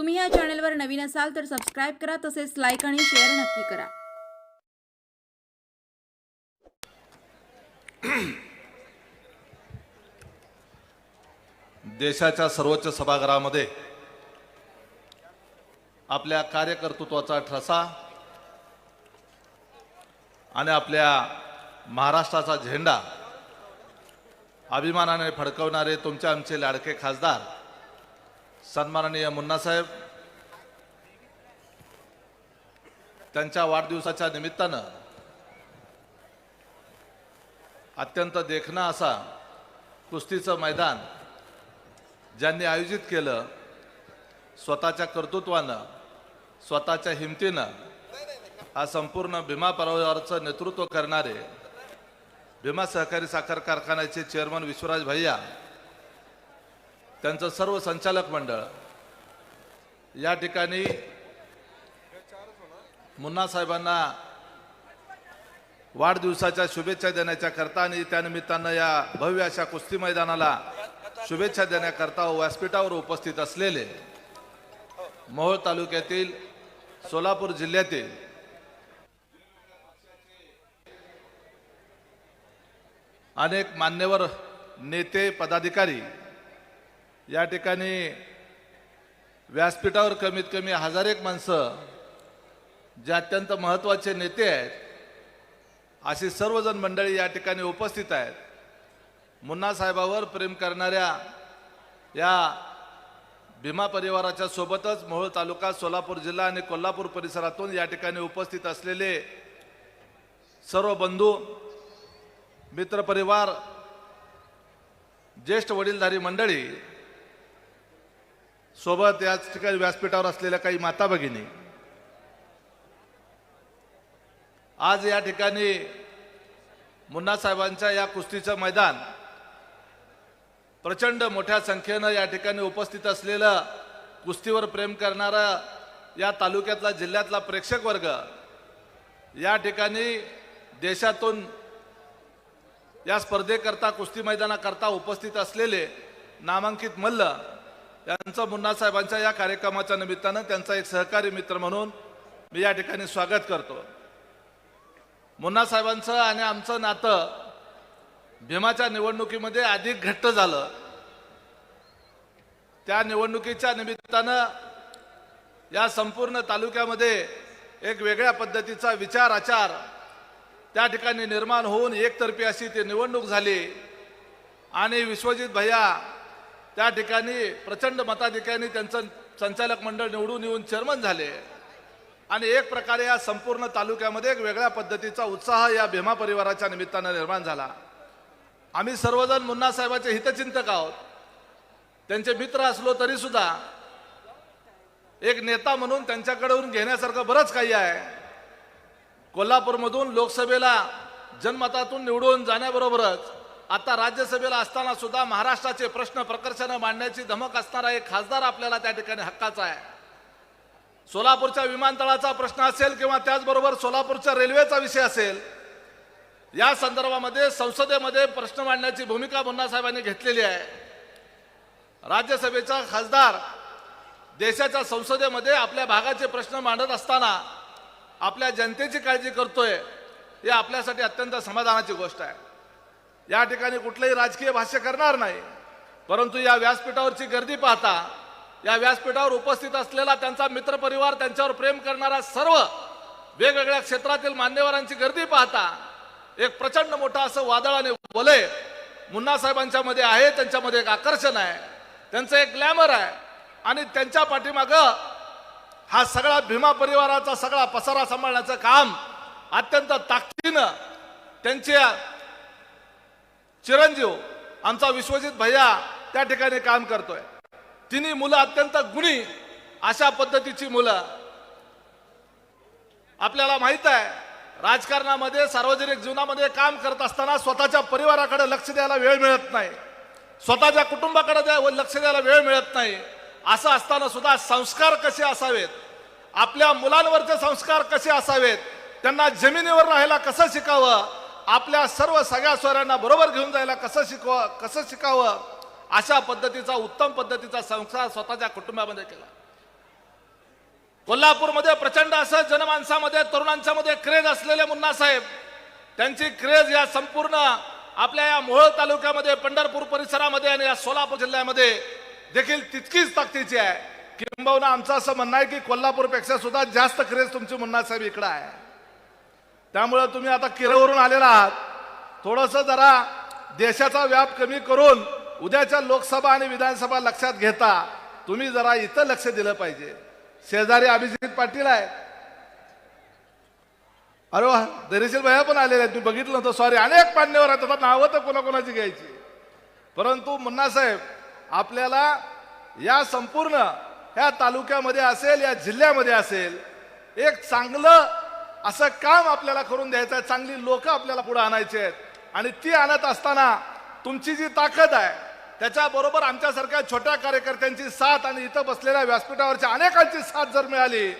तुम्ही या चॅनलवर नवीन असाल तर सबस्क्राईब करा तसेच लाईक आणि शेअर नक्की करा. देशाच्या सर्वोच्च सभागृहामध्ये आपल्या कार्यकर्तृत्वाचा ठसा आणि आपल्या महाराष्ट्राचा झेंडा अभिमानाने फडकवणारे तुमचे आमचे लाडके खासदार सन्माननीय मुन्नासाहेब त्यांच्या वाढदिवसाच्या निमित्तानं अत्यंत देखणा असा कुस्तीचं मैदान ज्यांनी आयोजित केलं स्वतःच्या कर्तृत्वानं स्वतःच्या हिमतीनं हा संपूर्ण भीमा परिवाराचं नेतृत्व करणारे भीमा सहकारी साखर कारखान्याचे चेअरमन विश्वराज भैया त्यांचं सर्व संचालक मंडळ. या ठिकाणी मुन्ना साहेबांना वाढदिवसाच्या शुभेच्छा देण्याच्या करता आणि त्यानिमित्तानं या भव्य अशा कुस्ती मैदानाला शुभेच्छा देण्याकरता व्यासपीठावर उपस्थित असलेले मोहोळ तालुक्यातील सोलापूर जिल्ह्यातील अनेक मान्यवर नेते पदाधिकारी या ठिकाणी व्यासपीठावर कमीत कमी हजार एक माणसं जे अत्यंत महत्त्वाचे नेते आहेत अशी सर्वजण मंडळी या ठिकाणी उपस्थित आहेत. मुन्ना साहेबावर प्रेम करणाऱ्या या भीमा परिवाराच्या सोबतच मोहोळ तालुका सोलापूर जिल्हा आणि कोल्हापूर परिसरातून या ठिकाणी उपस्थित असलेले सर्व बंधू मित्रपरिवार ज्येष्ठ वडीलधारी मंडळी सोबत याच ठिकाणी व्यासपीठावर असलेल्या काही माता भगिनी. आज या ठिकाणी मुन्ना साहेबांच्या या कुस्तीचं मैदान प्रचंड मोठ्या संख्येनं या ठिकाणी उपस्थित असलेलं कुस्तीवर प्रेम करणारा या तालुक्यातला जिल्ह्यातला प्रेक्षक वर्ग या ठिकाणी देशातून या स्पर्धेकरता कुस्ती मैदानाकरता उपस्थित असलेले नामांकित मल्ल यांचं मुन्ना साहेबांच्या या कार्यक्रमाच्या निमित्तानं त्यांचा एक सहकारी मित्र म्हणून मी या ठिकाणी स्वागत करतो. मुन्ना साहेबांचं आणि आमचं नातं भीमाच्या निवडणुकीमध्ये अधिक घट्ट झालं. त्या निवडणुकीच्या निमित्तानं या संपूर्ण तालुक्यामध्ये एक वेगळ्या पद्धतीचा विचार आचार त्या ठिकाणी निर्माण होऊन एकतर्फी अशी ती निवडणूक झाली आणि विश्वजित भैया त्या ठिकाणी प्रचंड मताधिक्याने त्यांचं संचालक मंडळ निवडून येऊन चेअरमन झाले. आणि एक प्रकारे या संपूर्ण तालुक्यामध्ये एक वेगळ्या पद्धतीचा उत्साह या भीमा परिवाराच्या निमित्तानं निर्माण झाला. आम्ही सर्वजण मुन्ना साहेबाचे हितचिंतक आहोत. त्यांचे मित्र असलो तरी सुद्धा एक नेता म्हणून त्यांच्याकडून घेण्यासारखं बरंच काही आहे. कोल्हापूरमधून लोकसभेला जनमतातून निवडून जाण्याबरोबरच आता राज्यसभेला असताना सुद्धा महाराष्ट्राचे प्रश्न प्रकर्षानं मांडण्याची धमक असणारा एक खासदार आपल्याला त्या ठिकाणी हक्काचा आहे. सोलापूरच्या विमानतळाचा प्रश्न असेल किंवा त्याचबरोबर सोलापूरच्या रेल्वेचा विषय असेल या संदर्भामध्ये संसदेमध्ये प्रश्न मांडण्याची भूमिका मुन्ना साहेबांनी घेतलेली आहे. राज्यसभेचा खासदार देशाच्या संसदेमध्ये आपल्या भागाचे प्रश्न मांडत असताना आपल्या जनतेची काळजी करतोय हे आपल्यासाठी अत्यंत समाधानाची गोष्ट आहे. या ठिकाणी कुठलंही राजकीय भाष्य करणार नाही. परंतु या व्यासपीठावरची गर्दी पाहता या व्यासपीठावर उपस्थित असलेला त्यांचा मित्रपरिवार त्यांच्यावर प्रेम करणारा सर्व वेगवेगळ्या क्षेत्रातील मान्यवरांची गर्दी पाहता एक प्रचंड मोठं असं वादळ आणि वलय मुन्ना साहेबांच्या मध्ये आहे त्यांच्यामध्ये एक आकर्षण आहे. त्यांचं एक ग्लॅमर आहे. आणि त्यांच्या पाठीमागं हा सगळा भीमा परिवाराचा सगळा पसारा सांभाळण्याचं काम अत्यंत ताकदीनं त्यांच्या चिरंजीव आमचा विश्वजित भैया त्या ठिकाणी काम करतोय. तिन्ही मुलं अत्यंत गुणी अशा पद्धतीची मुलं. आपल्याला माहीत आहे राजकारणामध्ये सार्वजनिक जीवनामध्ये काम करत असताना स्वतःच्या परिवाराकडे लक्ष द्यायला वेळ मिळत नाही. स्वतःच्या कुटुंबाकडे द्या- लक्ष द्यायला वेळ मिळत नाही. असं असताना सुद्धा संस्कार कसे असावेत? आपल्या मुलांवरचे संस्कार कसे असावेत? त्यांना जमिनीवर राहायला कसं शिकावं? आपल्या सर्व सगळ्या स्वरांना बरोबर घेऊन जायला कसं शिकवा कसं शिकावं? अशा पद्धतीचा उत्तम पद्धतीचा संसार स्वतःच्या कुटुंबामध्ये केला. कोल्हापूरमध्ये प्रचंड असं जनमानसामध्ये तरुणांच्या मध्ये क्रेज असलेले मुन्ना साहेब त्यांची क्रेज या संपूर्ण आपल्या या मोहोळ तालुक्यामध्ये पंढरपूर परिसरामध्ये आणि या सोलापूर जिल्ह्यामध्ये देखील तितकीच ताकदीची आहे. किंबहुना आमचं असं म्हणणं आहे की कोल्हापूरपेक्षा सुद्धा जास्त क्रेज तुमची मुन्ना साहेब इकडं आहे. त्यामुळं तुम्ही आता किरवरून आलेला आहात. थोडंसं जरा देशाचा व्याप कमी करून उद्याच्या लोकसभा आणि विधानसभा लक्षात घेता तुम्ही जरा इथं लक्ष दिलं पाहिजे. शेजारी अभिजित पाटील आहे अरे वा दरीशील भैया पण आलेले आहेत. मी बघितलं नव्हतं. सॉरी अनेक मान्यवर आहेत. आता नावं तर कोणाकोणाची घ्यायची? परंतु मुन्ना साहेब आपल्याला या संपूर्ण ह्या तालुक्यामध्ये असेल या जिल्ह्यामध्ये असेल एक चांगलं असं काम आपल्याला करून द्यायचं आहे. चांगली लोक आपल्याला पुढे आणायची आहेत. आणि ती आणत असताना तुमची जी ताकद आहे त्याच्याबरोबर आमच्यासारख्या छोट्या कार्यकर्त्यांची साथ आणि इथं बसलेल्या व्यासपीठावरच्या अनेकांची साथ जर मिळाली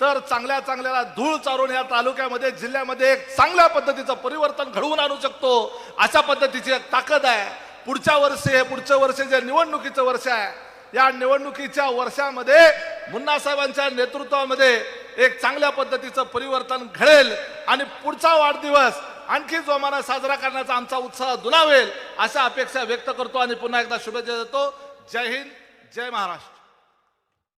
तर चांगल्या चांगल्याला धूळ चारून या तालुक्यामध्ये जिल्ह्यामध्ये एक चांगल्या पद्धतीचं परिवर्तन घडवून आणू शकतो. अशा पद्धतीची एक ताकद आहे. पुढच्या वर्षी हे पुढचं वर्षी जे निवडणुकीचं वर्ष आहे या निवडणुकीच्या वर्षामध्ये मुन्नासाहेबांच्या नेतृत्वामध्ये एक चांगल्या पद्धतीचं परिवर्तन घडेल आणि पुढचा वाढदिवस आणखी जोमानं साजरा करण्याचा आमचा उत्साह दुणावेल अशा अपेक्षा व्यक्त करतो आणि पुन्हा एकदा शुभेच्छा देतो. जय हिंद जय महाराष्ट्र.